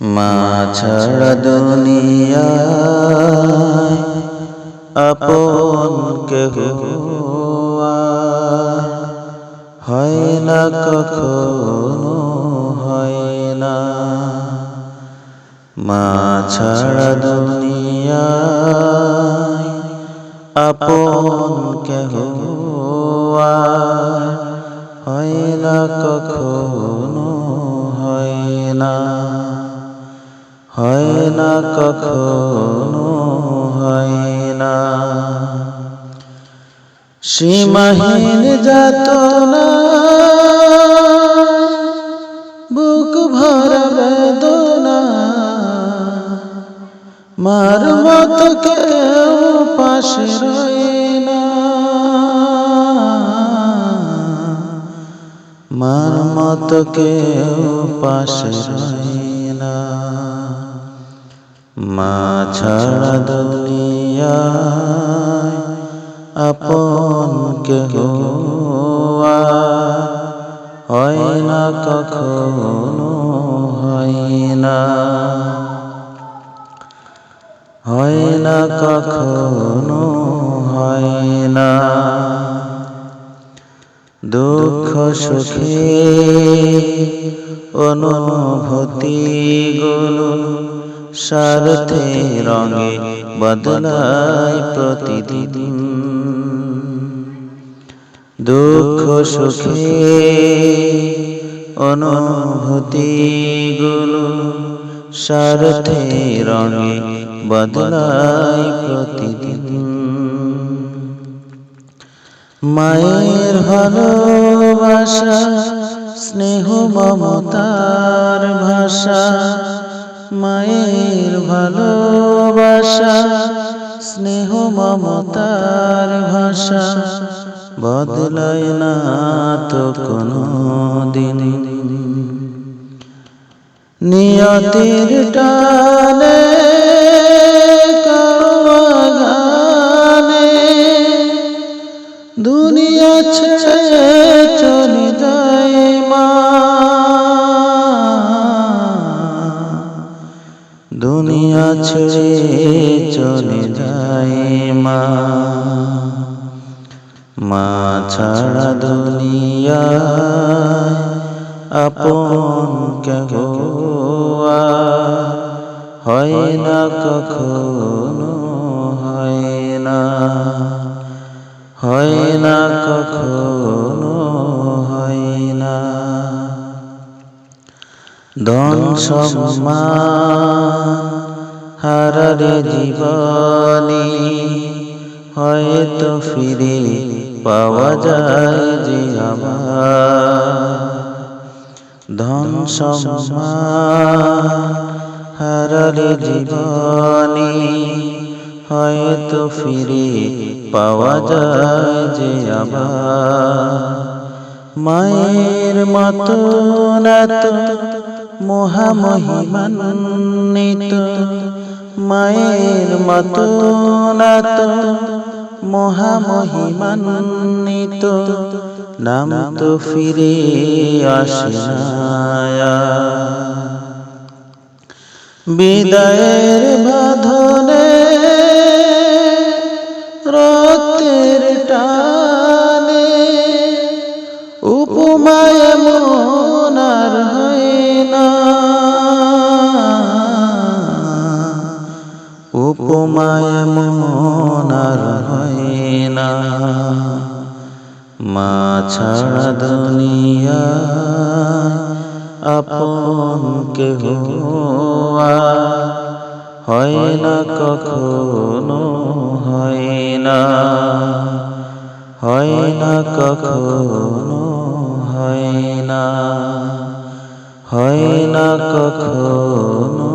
মা ছাড়া দুনিয়ায় আপন কেহ হয় না, কখনো হয় না। মা ছাড়া দুনিয়ায় আপন কেহ হয় না, কখনো হয় না কখনো, হয় না। সীমাহীন যাতনা, বুক ভরা বেদনা, মার মত কেউ পাশে রয় না মার মত কেউ পাশে না মা ছাড়া দুনিয়ায় আপন কেহ হয় না, কখনো হয় না। হয় না, কখনো হয় না। দুঃখ, সুখে অনুভূতি গুলো স্বার্থে রঙে বদলায় প্রতিদিন। দুঃখ, সুখে অনুভূতি গুলো স্বার্থে রঙে বদলায় প্রতিদিন। মায়ের ভালোবাসা, স্নেহ মমতার ভাষা মায়ের ভালোবাসা স্নেহ মমতার ভাষা বদলায় না তো কোনো দিন নিয়তির টানে দুনিয়া ছেড়ে চলে যায় মা। মা ছাড়া দুনিয়া আপন হয় না, কখনো হয় না। হয় না, কখনো হয় না। ধন সম্মান হারারে জীবনে হয়তো ফিরে পাওয়া যায় যে ধন হারারে জীবনে হয়তো ফিরে পাওয়া যায় যে মায়ের মতো নাত মহামহিমান্বিত মায়ের মতো নাত মহামহিমান্বিত নাম তো ফিরে আসে না। বিদায়ের উপমায় মনার হয় না। মা ছাড়া দুনিয়া আপন কেহ আর হয় না, কখনো হয় না। হয় না, কখনো হয় না। হয় না, কখনো